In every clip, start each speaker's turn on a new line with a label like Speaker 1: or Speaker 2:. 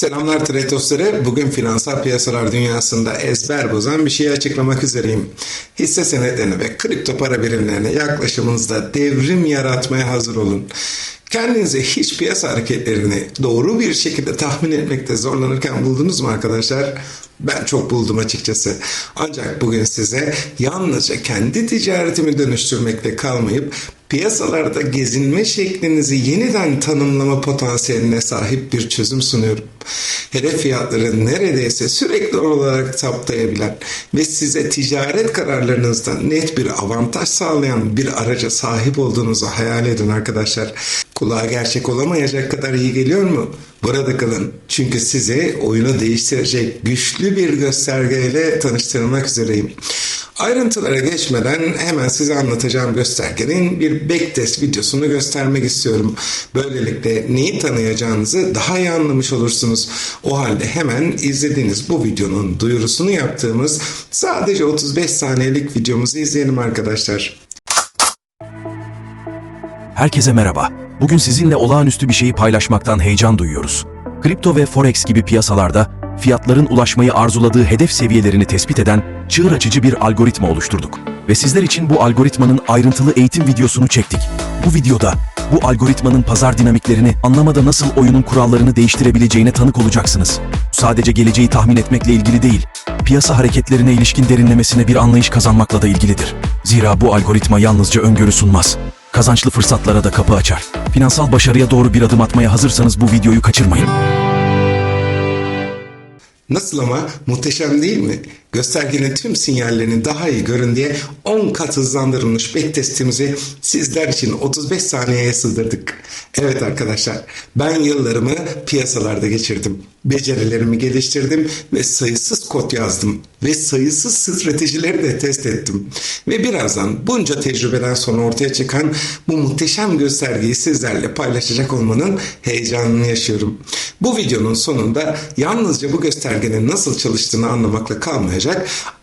Speaker 1: Selamlar trade dostları. Bugün finansal piyasalar dünyasında ezber bozan bir şeyi açıklamak üzereyim. Hisse senetlerine ve kripto para birimlerine yaklaşımınızda devrim yaratmaya hazır olun. Kendinizi hiç piyasa hareketlerini doğru bir şekilde tahmin etmekte zorlanırken buldunuz mu arkadaşlar? Ben çok buldum açıkçası. Ancak bugün size yalnızca kendi ticaretimi dönüştürmekle kalmayıp piyasalarda gezinme şeklinizi yeniden tanımlama potansiyeline sahip bir çözüm sunuyorum. Hedef fiyatları neredeyse sürekli olarak saptayabilen ve size ticaret kararlarınızda net bir avantaj sağlayan bir araca sahip olduğunuzu hayal edin arkadaşlar. Kulağa gerçek olamayacak kadar iyi geliyor mu? Burada kalın. Çünkü sizi oyunu değiştirecek güçlü bir göstergeyle tanıştırmak üzereyim. Ayrıntılara geçmeden hemen size anlatacağım göstergenin bir backtest videosunu göstermek istiyorum. Böylelikle neyi tanıyacağınızı daha iyi anlamış olursunuz. O halde hemen izlediğiniz bu videonun duyurusunu yaptığımız sadece 35 saniyelik videomuzu izleyelim arkadaşlar.
Speaker 2: Herkese merhaba. Bugün sizinle olağanüstü bir şeyi paylaşmaktan heyecan duyuyoruz. Kripto ve forex gibi piyasalarda fiyatların ulaşmayı arzuladığı hedef seviyelerini tespit eden çığır açıcı bir algoritma oluşturduk. Ve sizler için bu algoritmanın ayrıntılı eğitim videosunu çektik. Bu videoda bu algoritmanın pazar dinamiklerini anlamada nasıl oyunun kurallarını değiştirebileceğine tanık olacaksınız. Sadece geleceği tahmin etmekle ilgili değil, piyasa hareketlerine ilişkin derinlemesine bir anlayış kazanmakla da ilgilidir. Zira bu algoritma yalnızca öngörü sunmaz, kazançlı fırsatlara da kapı açar. Finansal başarıya doğru bir adım atmaya hazırsanız bu videoyu kaçırmayın.
Speaker 1: Nasıl ama muhteşem değil mi? Göstergenin tüm sinyallerini daha iyi görün diye 10 kat hızlandırılmış backtestimizi sizler için 35 saniyeye sığdırdık. Evet arkadaşlar ben yıllarımı piyasalarda geçirdim. Becerilerimi geliştirdim ve sayısız kod yazdım ve sayısız stratejileri de test ettim. Ve birazdan bunca tecrübeden sonra ortaya çıkan bu muhteşem göstergeyi sizlerle paylaşacak olmanın heyecanını yaşıyorum. Bu videonun sonunda yalnızca bu göstergenin nasıl çalıştığını anlamakla kalmayacak,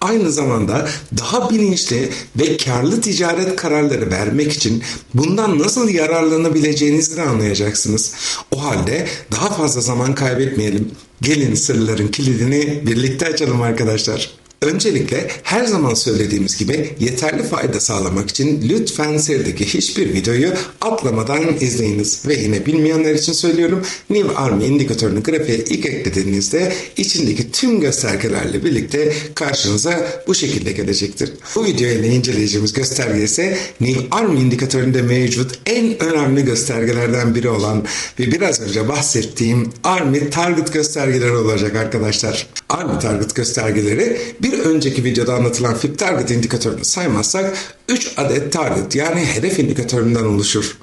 Speaker 1: aynı zamanda daha bilinçli ve karlı ticaret kararları vermek için bundan nasıl yararlanabileceğinizi de anlayacaksınız. O halde daha fazla zaman kaybetmeyelim. Gelin sırların kilidini birlikte açalım arkadaşlar. Öncelikle her zaman söylediğimiz gibi yeterli fayda sağlamak için lütfen serideki hiçbir videoyu atlamadan izleyiniz. Ve yine bilmeyenler için söylüyorum New Army indikatörünü grafiğe ilk eklediğinizde içindeki tüm göstergelerle birlikte karşınıza bu şekilde gelecektir. Bu video inceleyeceğimiz gösterge ise New Army indikatöründe mevcut en önemli göstergelerden biri olan ve biraz önce bahsettiğim Army Target göstergeleri olacak arkadaşlar. Army Target göstergeleri bir önceki videoda anlatılan Fit Target indikatörünü saymazsak 3 adet target yani hedef indikatöründen oluşur.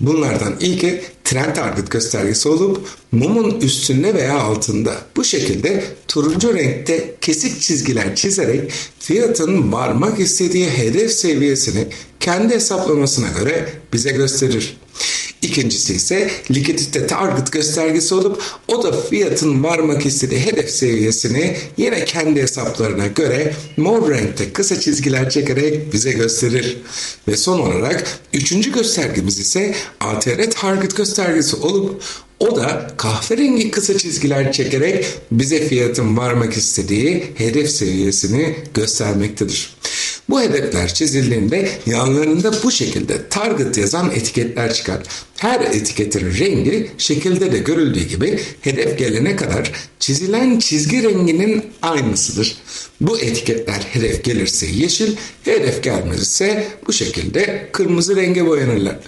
Speaker 1: Bunlardan ilki trend target göstergesi olup mumun üstünde veya altında. Bu şekilde turuncu renkte kesik çizgiler çizerek fiyatın varmak istediği hedef seviyesini kendi hesaplamasına göre bize gösterir. İkincisi ise likidite target göstergesi olup o da fiyatın varmak istediği hedef seviyesini yine kendi hesaplarına göre mor renkte kısa çizgiler çekerek bize gösterir. Ve son olarak üçüncü göstergemiz ise ATR target göstergesi olup o da kahverengi kısa çizgiler çekerek bize fiyatın varmak istediği hedef seviyesini göstermektedir. Bu hedefler çizildiğinde yanlarında bu şekilde target yazan etiketler çıkar. Her etiketin rengi şekilde de görüldüğü gibi hedef gelene kadar çizilen çizgi renginin aynısıdır. Bu etiketler hedef gelirse yeşil, hedef gelmezse bu şekilde kırmızı renge boyanırlar.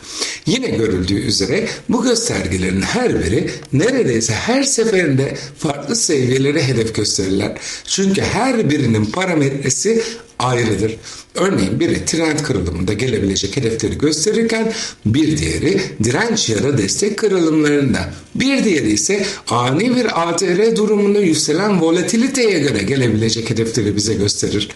Speaker 1: Yine görüldüğü üzere bu göstergelerin her biri neredeyse her seferinde farklı seviyelere hedef gösterirler. Çünkü her birinin parametresi ayrıdır. Örneğin biri trend kırılımında gelebilecek hedefleri gösterirken bir diğeri direnç ya da destek kırılımlarında bir diğeri ise ani bir ATR durumunda yükselen volatiliteye göre gelebilecek hedefleri bize gösterir.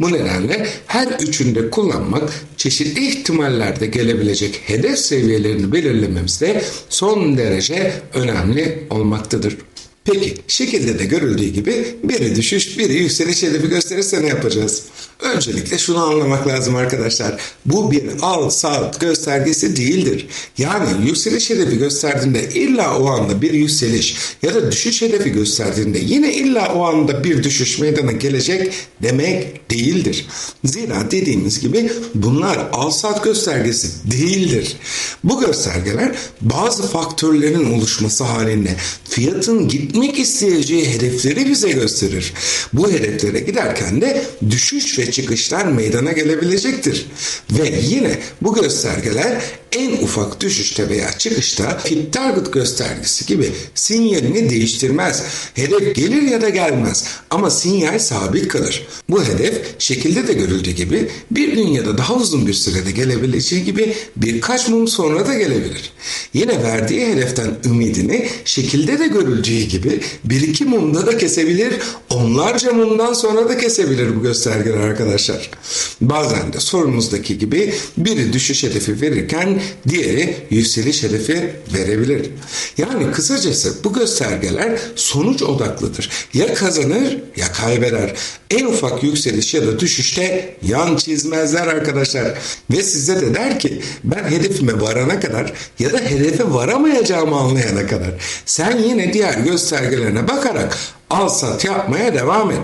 Speaker 1: Bu nedenle her üçünde kullanmak çeşitli ihtimallerde gelebilecek hedef seviyelerini belirlememizde son derece önemli olmaktadır. Peki şekilde de görüldüğü gibi biri düşüş biri yükseliş hedefi gösterirse ne yapacağız? Öncelikle şunu anlamak lazım arkadaşlar. Bu bir al saat göstergesi değildir. Yani yükseliş hedefi gösterdiğinde illa o anda bir yükseliş ya da düşüş hedefi gösterdiğinde yine illa o anda bir düşüş meydana gelecek demek değildir. Zira dediğimiz gibi bunlar al saat göstergesi değildir. Bu göstergeler bazı faktörlerin oluşması halinde fiyatın gitmek isteyeceği hedefleri bize gösterir. Bu hedeflere giderken de düşüş ve çıkışlar meydana gelebilecektir. Ve yine bu göstergeler en ufak düşüşte veya çıkışta fit target göstergesi gibi sinyalini değiştirmez. Hedef gelir ya da gelmez ama sinyal sabit kalır. Bu hedef şekilde de görüldüğü gibi bir gün ya da daha uzun bir sürede gelebileceği gibi birkaç mum sonra da gelebilir. Yine verdiği hedeften ümidini şekilde de görüldüğü gibi bir iki mumda da kesebilir, onlarca mumdan sonra da kesebilir bu göstergeler arkadaşlar. Bazen de sorumuzdaki gibi biri düşüş hedefi verirken diğeri yükseliş hedefi verebilir. Yani kısacası bu göstergeler sonuç odaklıdır. Ya kazanır ya kaybeder. En ufak yükseliş ya da düşüşte yan çizmezler arkadaşlar. Ve size de der ki ben hedefime varana kadar ya da hedefe varamayacağımı anlayana kadar sen yine diğer göstergelerine bakarak al sat yapmaya devam et.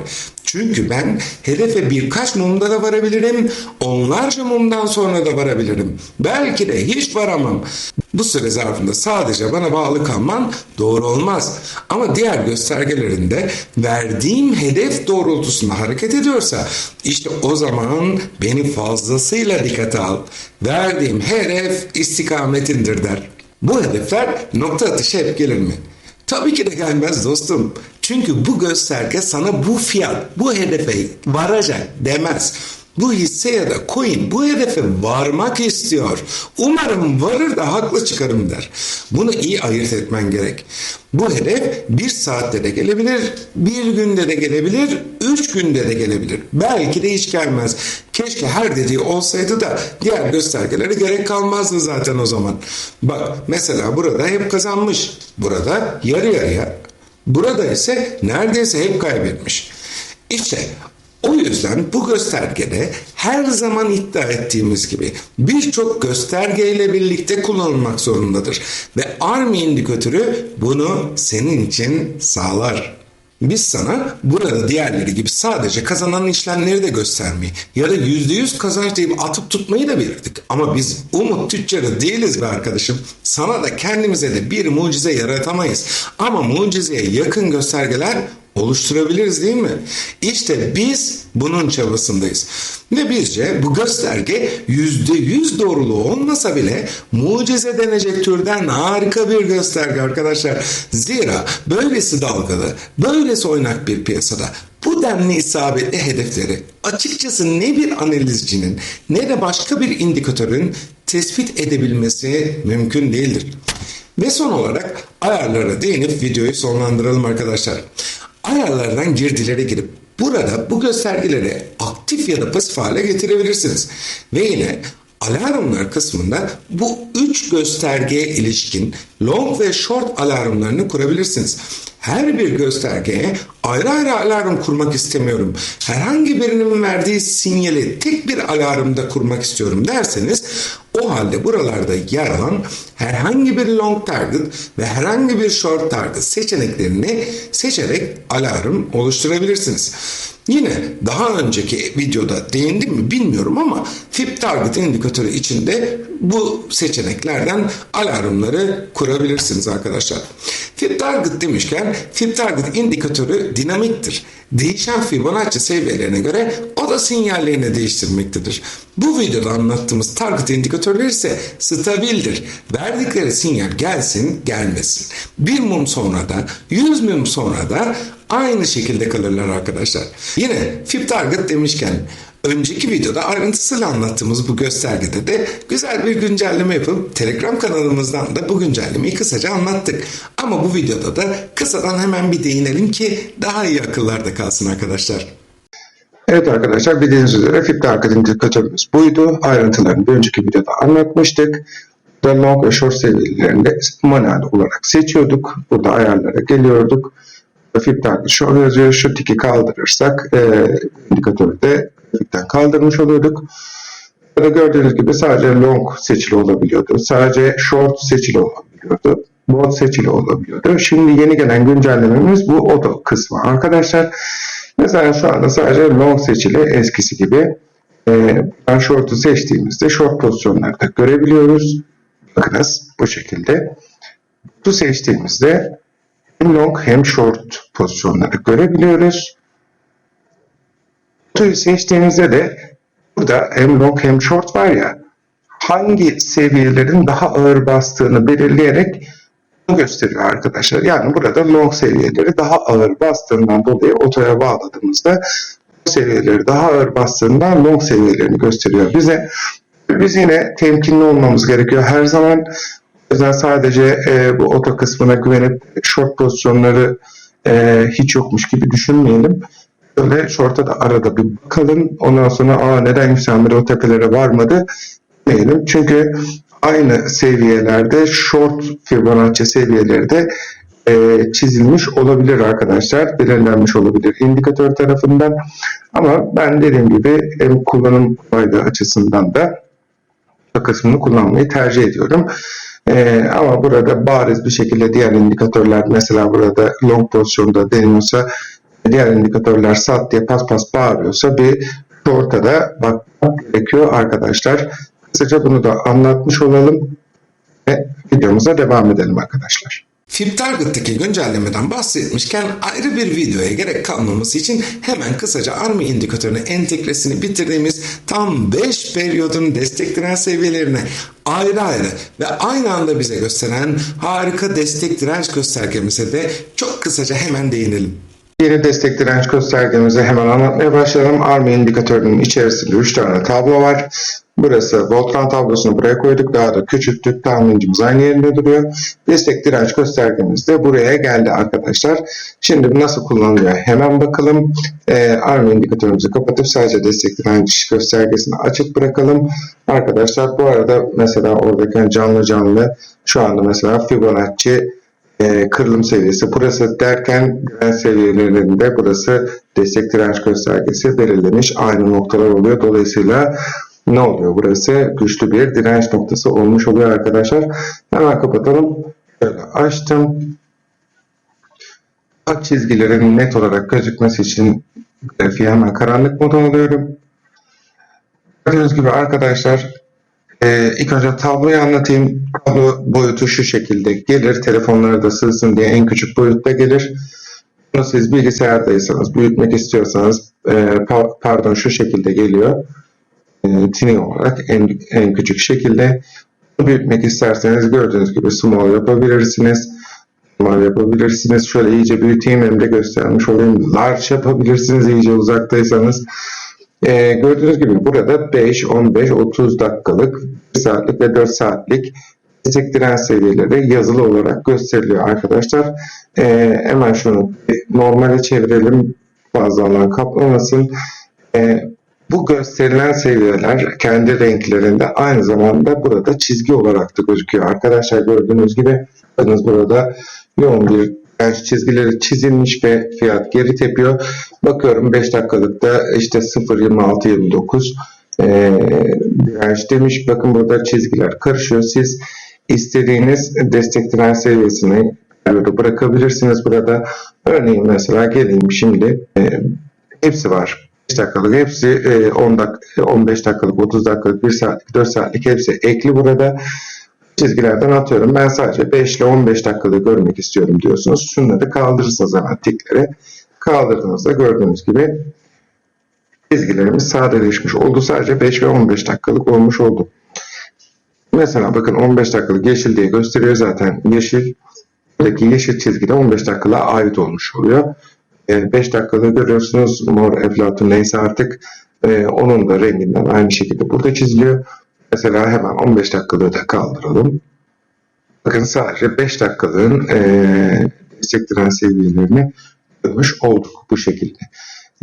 Speaker 1: Çünkü ben hedefe birkaç mumda da varabilirim, onlarca mumdan sonra da varabilirim. Belki de hiç varamam. Bu süre zarfında sadece bana bağlı kalman doğru olmaz. Ama diğer göstergelerinde verdiğim hedef doğrultusunda hareket ediyorsa işte o zaman beni fazlasıyla dikkate al. Verdiğim hedef istikametindir der. Bu hedefler nokta atışı hep gelir mi? Tabii ki de gelmez dostum. Çünkü bu gösterge sana bu fiyat, bu hedefe varacak demez. Bu hisse ya da coin bu hedefe varmak istiyor. Umarım varır da haklı çıkarım der. Bunu iyi ayırt etmen gerek. Bu hedef bir saatte de gelebilir, bir günde de gelebilir, üç günde de gelebilir. Belki de hiç gelmez. Keşke her dediği olsaydı da diğer göstergelere gerek kalmazdı zaten o zaman. Bak mesela burada hep kazanmış. Burada yarı yarıya. Burada ise neredeyse hep kaybetmiş. İşte o yüzden bu göstergede her zaman iddia ettiğimiz gibi birçok göstergeyle birlikte kullanılmak zorundadır. Ve ARMY indikatörü bunu senin için sağlar. Biz sana burada diğerleri gibi sadece kazanan işlemleri de göstermeyi ya da %100 kazanç deyip atıp tutmayı da bilirdik. Ama biz umut tüccarı değiliz be arkadaşım. Sana da kendimize de bir mucize yaratamayız. Ama mucizeye yakın göstergeler oluşturabiliriz değil mi? İşte biz bunun çabasındayız. Ve bizce bu gösterge %100 doğruluğu olmasa bile mucize denecek türden harika bir gösterge arkadaşlar. Zira böylesi dalgalı, böylesi oynak bir piyasada bu denli isabetli hedefleri açıkçası ne bir analizcinin ne de başka bir indikatörün tespit edebilmesi mümkün değildir. Ve son olarak ayarlara değinip videoyu sonlandıralım arkadaşlar. Ayarlardan girdilere girip burada bu göstergeleri aktif ya da pasif hale getirebilirsiniz. Ve yine alarmlar kısmında bu üç göstergeye ilişkin long ve short alarmlarını kurabilirsiniz. Her bir göstergeye ayrı ayrı alarm kurmak istemiyorum. Herhangi birinin verdiği sinyali tek bir alarmda kurmak istiyorum derseniz o halde buralarda yer alan herhangi bir long target ve herhangi bir short target seçeneklerini seçerek alarm oluşturabilirsiniz. Yine daha önceki videoda değindim mi bilmiyorum ama FIP Target indikatörü içinde bu seçeneklerden alarmları kurabilirsiniz arkadaşlar. FIP Target demişken FIP Target indikatörü dinamiktir. Değişen Fibonacci seviyelerine göre o da sinyallerini değiştirmektedir. Bu videoda anlattığımız target indikatörleri ise stabildir. Verdikleri sinyal gelsin gelmesin. Bir mum sonra da 100 mum sonra da aynı şekilde kalırlar arkadaşlar. Yine Fib Target demişken önceki videoda ayrıntısıyla anlattığımız bu göstergede de güzel bir güncelleme yapıp Telegram kanalımızdan da bu güncellemeyi kısaca anlattık. Ama bu videoda da kısadan hemen bir değinelim ki daha iyi akıllarda kalsın arkadaşlar.
Speaker 3: Evet arkadaşlar bildiğiniz üzere Fit Target indikatörümüz buydu. Ayrıntılarını bir önceki videoda anlatmıştık. The long ve short seviyelerinde manuel olarak seçiyorduk. Burada ayarlara geliyorduk. Grafik takip oluyor yazıyor. Şu tiki kaldırırsak e, indikatörü de grafikten kaldırmış oluyorduk. Burada gördüğünüz gibi sadece long seçili olabiliyordu. Sadece short seçili olabiliyordu. Bot seçili olabiliyordu. Şimdi yeni gelen güncellememiz bu auto kısmı. Arkadaşlar mesela şu anda sadece long seçili eskisi gibi. Ee, ben short'u seçtiğimizde short pozisyonları da görebiliyoruz. Bakınız bu şekilde. Bu seçtiğimizde hem long hem short pozisyonları görebiliyoruz. Kutuyu seçtiğimizde de burada hem long hem short var ya hangi seviyelerin daha ağır bastığını belirleyerek gösteriyor arkadaşlar. Yani burada long seviyeleri daha ağır bastığından dolayı otoya bağladığımızda seviyeleri daha ağır bastığından long seviyelerini gösteriyor bize. Biz yine temkinli olmamız gerekiyor. Her zaman yüzden sadece e, bu oto kısmına güvenip short pozisyonları e, hiç yokmuş gibi düşünmeyelim. Böyle short'a da arada bir bakalım. Ondan sonra aa neden yükselmedi o tepelere varmadı demeyelim. Çünkü aynı seviyelerde short Fibonacci seviyeleri de e, çizilmiş olabilir arkadaşlar. Belirlenmiş olabilir indikatör tarafından. Ama ben dediğim gibi hem kullanım kolaylığı açısından da kısmını kullanmayı tercih ediyorum. Ee, ama burada bariz bir şekilde diğer indikatörler mesela burada long pozisyonda deniyorsa diğer indikatörler sat diye pas pas bağırıyorsa bir ortada bakmak gerekiyor arkadaşlar. Kısaca bunu da anlatmış olalım ve videomuza devam edelim arkadaşlar.
Speaker 1: Fib Target'taki güncellemeden bahsetmişken ayrı bir videoya gerek kalmaması için hemen kısaca ARMI indikatörüne entegresini bitirdiğimiz tam 5 periyodun destekleyen seviyelerine ayrı ayrı ve aynı anda bize gösteren harika destek direnç göstergemize de çok kısaca hemen değinelim.
Speaker 3: Yeni destek direnç göstergemizi hemen anlatmaya başlayalım. ARMI indikatörünün içerisinde 3 tane tablo var. Burası Voltran tablosunu buraya koyduk. Daha da küçülttük. Tahmincimiz aynı yerinde duruyor. Destek direnç göstergemiz de buraya geldi arkadaşlar. Şimdi nasıl kullanılıyor? Hemen bakalım. Ee, ARMI indikatörümüzü kapatıp sadece destek direnç göstergesini açık bırakalım. Arkadaşlar bu arada mesela oradaki canlı canlı şu anda mesela Fibonacci e, kırılım seviyesi. Burası derken direnç seviyelerinde burası destek direnç göstergesi belirlemiş. Aynı noktalar oluyor. Dolayısıyla ne oluyor? Burası güçlü bir direnç noktası olmuş oluyor arkadaşlar. Hemen kapatalım. Şöyle açtım. Ak çizgilerin net olarak gözükmesi için grafiği hemen karanlık moda alıyorum. Gördüğünüz gibi arkadaşlar ee, ilk önce tabloyu anlatayım. Tablo boyutu şu şekilde gelir. Telefonlara da sığsın diye en küçük boyutta gelir. Bunu siz bilgisayardaysanız, büyütmek istiyorsanız e, pa- pardon şu şekilde geliyor. E, tini olarak en, en küçük şekilde. Bunu büyütmek isterseniz gördüğünüz gibi small yapabilirsiniz. Small yapabilirsiniz. Şöyle iyice büyüteyim hem de göstermiş olayım. Large yapabilirsiniz iyice uzaktaysanız. Ee, gördüğünüz gibi burada 5, 15, 30 dakikalık, 1 saatlik ve 4 saatlik destek direnç seviyeleri yazılı olarak gösteriliyor arkadaşlar. Ee, hemen şunu normale çevirelim. Fazla alan kaplamasın. Ee, bu gösterilen seviyeler kendi renklerinde aynı zamanda burada çizgi olarak da gözüküyor. Arkadaşlar gördüğünüz gibi bakınız burada yoğun bir direnç çizgileri çizilmiş ve fiyat geri tepiyor. Bakıyorum 5 dakikalıkta işte 0.2629 e, direnç demiş. Bakın burada çizgiler karışıyor. Siz istediğiniz destek direnç seviyesini böyle bırakabilirsiniz burada. Örneğin mesela geleyim şimdi e, hepsi var. 5 dakikalık hepsi e, 10 dak 15 dakikalık, 30 dakikalık, 1 saatlik, 4 saatlik hepsi ekli burada çizgilerden atıyorum. Ben sadece 5 ile 15 dakikalık görmek istiyorum diyorsunuz. Şunları kaldırırsınız hemen tikleri. Kaldırdığınızda gördüğünüz gibi çizgilerimiz sadeleşmiş oldu. Sadece 5 ve 15 dakikalık olmuş oldu. Mesela bakın 15 dakikalık yeşil diye gösteriyor zaten. Yeşil buradaki yeşil çizgide 15 dakikalığa ait olmuş oluyor. 5 dakikalık görüyorsunuz. Mor, eflatun neyse artık. Ee, onun da renginden aynı şekilde burada çiziliyor. Mesela hemen 15 dakikalığı da kaldıralım. Bakın sadece 5 dakikalığın e, destek direnç seviyelerini görmüş olduk bu şekilde.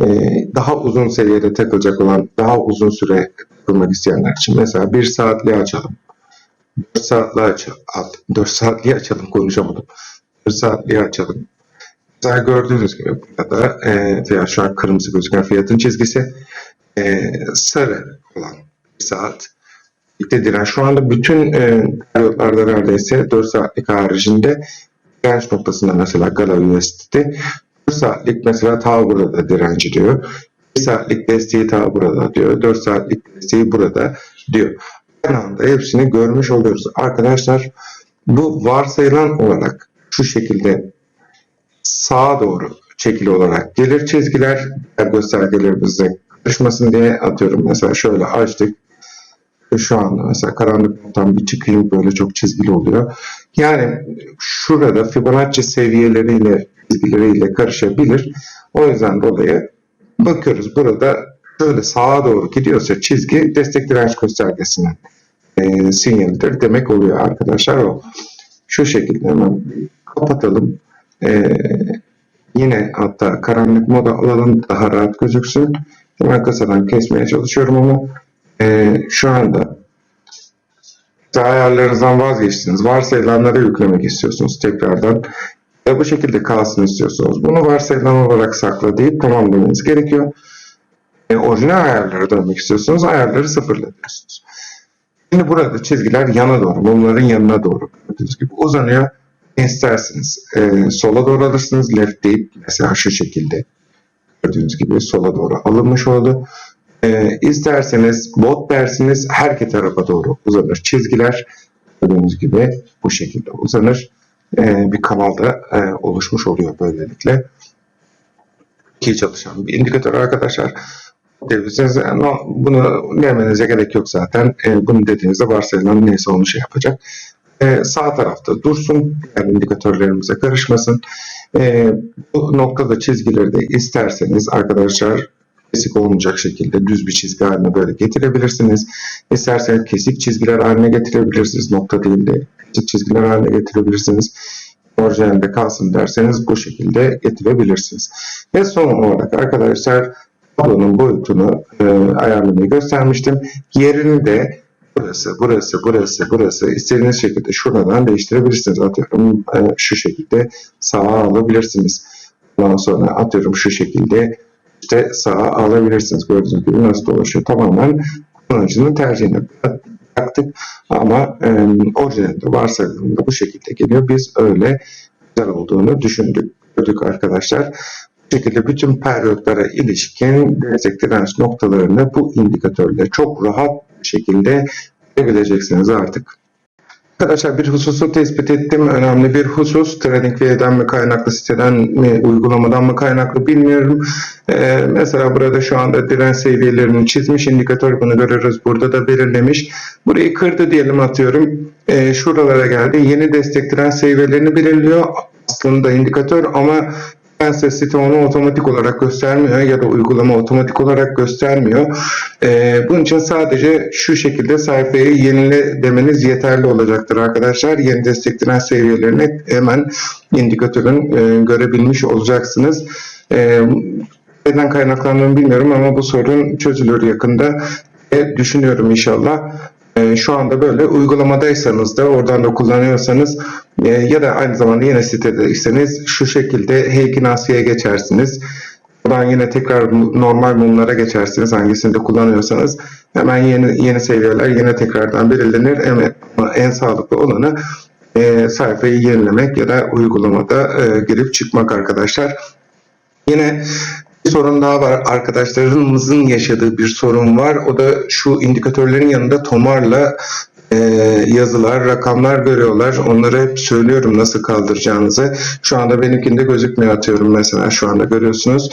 Speaker 3: E, daha uzun seviyede takılacak olan, daha uzun süre takılmak isteyenler için mesela 1 saatliği açalım. 4 saatliği açalım. 4 saatliği açalım konuşamadım. 4 saatliği açalım. Mesela gördüğünüz gibi burada e, fiyat şu an kırmızı gözüken fiyatın çizgisi e, sarı olan bir saat. İşte direnç şu anda bütün e, periyotlarda neredeyse 4 saatlik haricinde direnç noktasında mesela Gala Üniversitesi 4 saatlik mesela ta burada direnci diyor. 1 saatlik desteği ta burada diyor. 4 saatlik desteği burada diyor. Aynı anda hepsini görmüş oluyoruz. Arkadaşlar bu varsayılan olarak şu şekilde sağa doğru çekili olarak gelir çizgiler göstergelerimizde karışmasın diye atıyorum. Mesela şöyle açtık. Şu anda mesela karanlık noktadan bir çıkayım böyle çok çizgili oluyor. Yani şurada Fibonacci seviyeleriyle çizgileriyle karışabilir. O yüzden dolayı bakıyoruz burada şöyle sağa doğru gidiyorsa çizgi destek direnç göstergesinin e, sinyalidir demek oluyor arkadaşlar o. Şu şekilde hemen kapatalım. E, yine hatta karanlık moda alalım daha rahat gözüksün. Hemen kasadan kesmeye çalışıyorum ama e, şu anda ayarlarınızdan vazgeçtiniz. Varsayılanları yüklemek istiyorsunuz tekrardan. Ve bu şekilde kalsın istiyorsunuz. Bunu varsayılan olarak sakla deyip tamam demeniz gerekiyor. E, orijinal ayarlara dönmek istiyorsunuz. Ayarları sıfırla. Şimdi burada çizgiler yana doğru, mumların yanına doğru gördüğünüz gibi uzanıyor. İsterseniz e, sola doğru alırsınız. Left deyip mesela şu şekilde gördüğünüz gibi sola doğru alınmış oldu. E, isterseniz bot dersiniz her iki tarafa doğru uzanır çizgiler. Gördüğünüz gibi bu şekilde uzanır. E, bir kanalda e, oluşmuş oluyor böylelikle. İyi çalışan bir indikatör arkadaşlar. Diyebilirsiniz. Yani bunu demenize gerek yok zaten. E, bunu dediğinizde varsayılan neyse onu şey yapacak. E, sağ tarafta dursun. Yani indikatörlerimize karışmasın. E, bu noktada çizgileri de isterseniz arkadaşlar kesik olmayacak şekilde düz bir çizgi haline böyle getirebilirsiniz. İsterseniz kesik çizgiler haline getirebilirsiniz. Nokta değil de kesik çizgiler haline getirebilirsiniz. Orijinalde kalsın derseniz bu şekilde getirebilirsiniz. Ve son olarak arkadaşlar tablonun boyutunu e, ayarlamayı göstermiştim. Yerini de burası, burası, burası, burası istediğiniz şekilde şuradan değiştirebilirsiniz. Atıyorum e, şu şekilde sağa alabilirsiniz. Ondan sonra atıyorum şu şekilde işte sağa alabilirsiniz. Gördüğünüz gibi nasıl dolaşıyor. Tamamen kullanıcının tercihine bıraktık. Ama e, orijinalde varsayıldığında bu şekilde geliyor. Biz öyle güzel olduğunu düşündük. Gördük arkadaşlar. Şekilde bütün periyotlara ilişkin destek direnç noktalarını bu indikatörle çok rahat bir şekilde görebileceksiniz artık. Arkadaşlar bir hususu tespit ettim. Önemli bir husus. TradingView'den mi kaynaklı, siteden mi, uygulamadan mı kaynaklı bilmiyorum. Ee, mesela burada şu anda direnç seviyelerini çizmiş. indikatör bunu görürüz. Burada da belirlemiş. Burayı kırdı diyelim atıyorum. Ee, şuralara geldi. Yeni destek direnç seviyelerini belirliyor. Aslında indikatör ama Nedense site onu otomatik olarak göstermiyor ya da uygulama otomatik olarak göstermiyor. Ee, bunun için sadece şu şekilde sayfayı yenile demeniz yeterli olacaktır arkadaşlar. Yeni destekleyen seviyelerini hemen indikatörün e, görebilmiş olacaksınız. E, neden kaynaklandığını bilmiyorum ama bu sorun çözülür yakında. E, düşünüyorum inşallah. E, şu anda böyle uygulamadaysanız da oradan da kullanıyorsanız e, ya da aynı zamanda yine sitedeyseniz şu şekilde Heikinasi'ye geçersiniz. Buradan yine tekrar normal mumlara geçersiniz hangisini de kullanıyorsanız. Hemen yeni yeni seviyeler yine tekrardan belirlenir. Ama en sağlıklı olanı e, sayfayı yenilemek ya da uygulamada e, girip çıkmak arkadaşlar. Yine bir sorun daha var. Arkadaşlarımızın yaşadığı bir sorun var. O da şu indikatörlerin yanında tomarla e, yazılar, rakamlar görüyorlar. Onları hep söylüyorum nasıl kaldıracağınızı. Şu anda benimkinde gözükmüyor atıyorum mesela şu anda görüyorsunuz.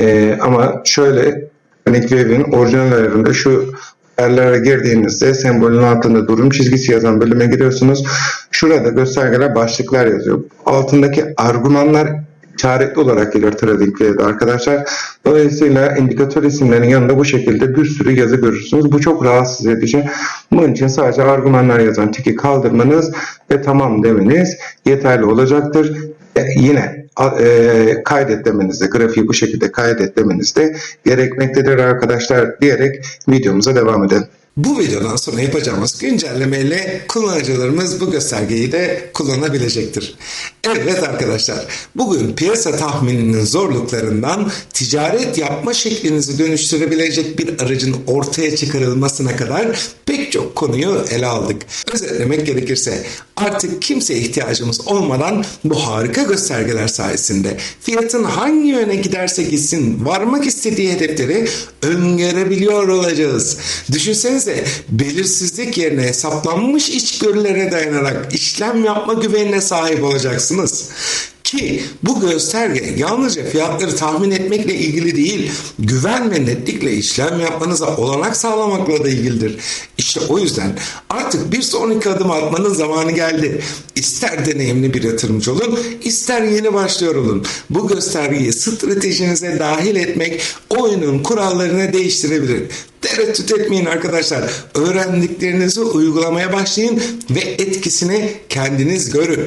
Speaker 3: E, ama şöyle Panic Wave'in orijinal ayarında şu yerlere girdiğinizde sembolün altında durum çizgisi yazan bölüme giriyorsunuz. Şurada göstergeler başlıklar yazıyor. Altındaki argümanlar işaretli olarak gelir TradingView'de arkadaşlar. Dolayısıyla indikatör isimlerinin yanında bu şekilde bir sürü yazı görürsünüz. Bu çok rahatsız edici. Bunun için sadece argümanlar yazan tiki kaldırmanız ve tamam demeniz yeterli olacaktır. E, yine e, kaydet demenizde, grafiği bu şekilde kaydet demenizde gerekmektedir arkadaşlar diyerek videomuza devam edelim.
Speaker 1: Bu videodan sonra yapacağımız güncellemeyle kullanıcılarımız bu göstergeyi de kullanabilecektir. Evet arkadaşlar, bugün piyasa tahmininin zorluklarından ticaret yapma şeklinizi dönüştürebilecek bir aracın ortaya çıkarılmasına kadar pek çok konuyu ele aldık. Özetlemek gerekirse artık kimseye ihtiyacımız olmadan bu harika göstergeler sayesinde fiyatın hangi yöne giderse gitsin varmak istediği hedefleri öngörebiliyor olacağız. Düşünsenize belirsizlik yerine hesaplanmış içgörülere dayanarak işlem yapma güvenine sahip olacaksınız. Ki bu gösterge yalnızca fiyatları tahmin etmekle ilgili değil, güven ve netlikle işlem yapmanıza olanak sağlamakla da ilgilidir. İşte o yüzden artık bir sonraki adım atmanın zamanı geldi. İster deneyimli bir yatırımcı olun, ister yeni başlıyor olun. Bu göstergeyi stratejinize dahil etmek oyunun kurallarını değiştirebilir. Tereddüt etmeyin arkadaşlar. Öğrendiklerinizi uygulamaya başlayın ve etkisini kendiniz görün.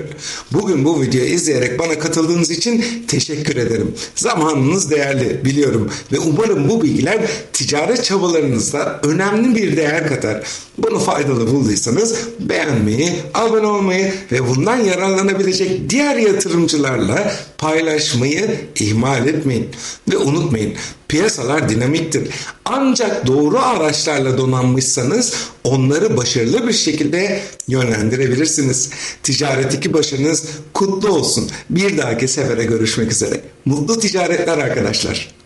Speaker 1: Bugün bu videoyu izleyerek bana katıldığınız için teşekkür ederim. Zamanınız değerli biliyorum ve umarım bu bilgiler ticaret çabalarınızda önemli bir değer katar. Bunu faydalı bulduysanız beğenmeyi, abone olmayı ve bundan yararlanabilecek diğer yatırımcılarla paylaşmayı ihmal etmeyin. Ve unutmayın piyasalar dinamiktir. Ancak doğru araçlarla donanmışsanız onları başarılı bir şekilde yönlendirebilirsiniz. Ticaretteki başarınız kutlu olsun. Bir dahaki sefere görüşmek üzere. Mutlu ticaretler arkadaşlar.